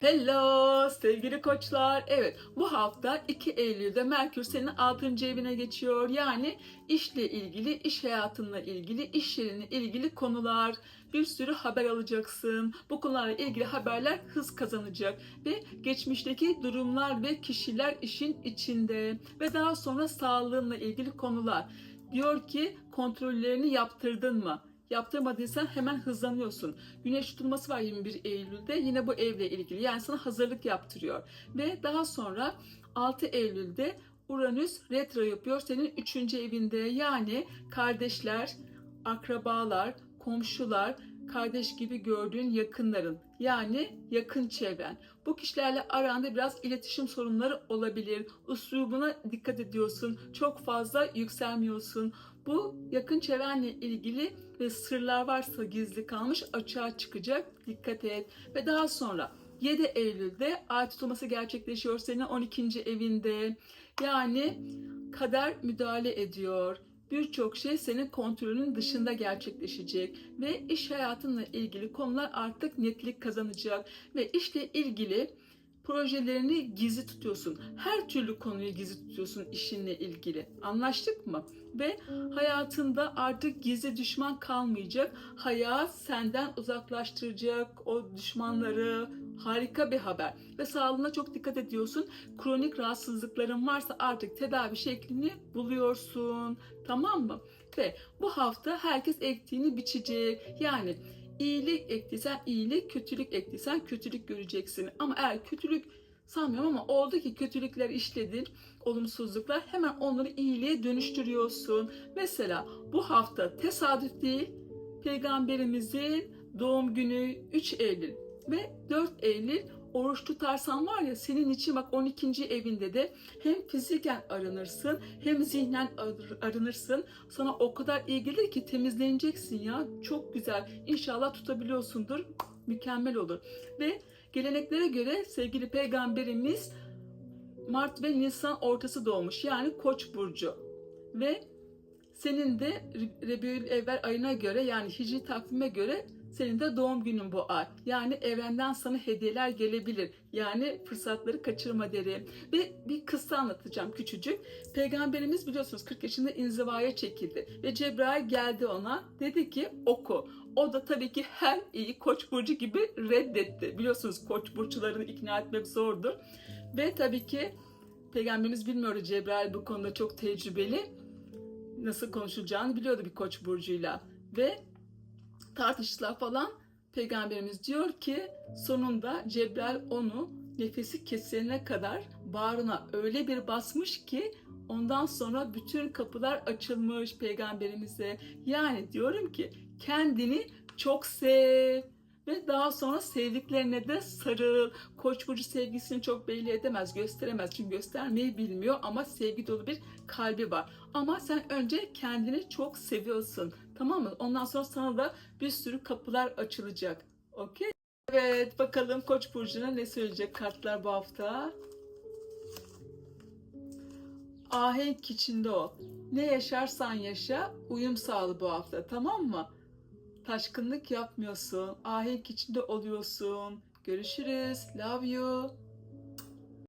Hello sevgili koçlar. Evet bu hafta 2 Eylül'de Merkür senin 6. evine geçiyor. Yani işle ilgili, iş hayatınla ilgili, iş yerine ilgili konular. Bir sürü haber alacaksın. Bu konularla ilgili haberler hız kazanacak. Ve geçmişteki durumlar ve kişiler işin içinde. Ve daha sonra sağlığınla ilgili konular. Diyor ki kontrollerini yaptırdın mı? Yaptırmadıysan hemen hızlanıyorsun. Güneş tutulması var 21 Eylül'de yine bu evle ilgili. Yani sana hazırlık yaptırıyor. Ve daha sonra 6 Eylül'de Uranüs retro yapıyor senin 3. evinde. Yani kardeşler, akrabalar, komşular, kardeş gibi gördüğün yakınların yani yakın çevren. Bu kişilerle aranda biraz iletişim sorunları olabilir. Üslubuna dikkat ediyorsun. Çok fazla yükselmiyorsun. Bu yakın çevrenle ilgili ve sırlar varsa gizli kalmış açığa çıkacak. Dikkat et. Ve daha sonra 7 Eylül'de ay tutulması gerçekleşiyor senin 12. evinde. Yani kader müdahale ediyor. Birçok şey senin kontrolünün dışında gerçekleşecek ve iş hayatınla ilgili konular artık netlik kazanacak ve işle ilgili projelerini gizli tutuyorsun. Her türlü konuyu gizli tutuyorsun işinle ilgili. Anlaştık mı? Ve hayatında artık gizli düşman kalmayacak. Hayat senden uzaklaştıracak o düşmanları. Harika bir haber. Ve sağlığına çok dikkat ediyorsun. Kronik rahatsızlıkların varsa artık tedavi şeklini buluyorsun. Tamam mı? Ve bu hafta herkes ektiğini biçecek. Yani iyilik ektiysen iyilik, kötülük ektiysen kötülük göreceksin. Ama eğer kötülük sanmıyorum ama oldu ki kötülükler işledin, olumsuzluklar hemen onları iyiliğe dönüştürüyorsun. Mesela bu hafta tesadüf değil, peygamberimizin doğum günü 3 Eylül ve 4 Eylül oruç tutarsan var ya senin için bak 12. evinde de hem fiziken arınırsın hem zihnen ar- arınırsın. Sana o kadar iyi gelir ki temizleneceksin ya. Çok güzel. İnşallah tutabiliyorsundur. Mükemmel olur. Ve geleneklere göre sevgili peygamberimiz Mart ve Nisan ortası doğmuş. Yani Koç burcu. Ve senin de Rebiül Evvel ayına göre yani Hicri takvime göre senin de doğum günün bu ay. Yani evrenden sana hediyeler gelebilir. Yani fırsatları kaçırma derim. Ve bir kıssa anlatacağım küçücük. Peygamberimiz biliyorsunuz 40 yaşında inzivaya çekildi. Ve Cebrail geldi ona. Dedi ki oku. O da tabii ki her iyi koç burcu gibi reddetti. Biliyorsunuz koç burçlarını ikna etmek zordur. Ve tabii ki Peygamberimiz bilmiyordu Cebrail bu konuda çok tecrübeli. Nasıl konuşulacağını biliyordu bir koç burcuyla. Ve tartıştılar falan. Peygamberimiz diyor ki sonunda Cebrail onu nefesi kesene kadar bağrına öyle bir basmış ki ondan sonra bütün kapılar açılmış peygamberimize. Yani diyorum ki kendini çok sev ve daha sonra sevdiklerine de sarıl. Koç burcu sevgisini çok belli edemez, gösteremez. Çünkü göstermeyi bilmiyor ama sevgi dolu bir kalbi var. Ama sen önce kendini çok seviyorsun. Tamam mı? Ondan sonra sana da bir sürü kapılar açılacak. Okey? Evet, bakalım Koç burcuna ne söyleyecek kartlar bu hafta? Ahenk içinde ol. Ne yaşarsan yaşa, uyum sağla bu hafta. Tamam mı? Taşkınlık yapmıyorsun. Ahenk içinde oluyorsun. Görüşürüz. Love you.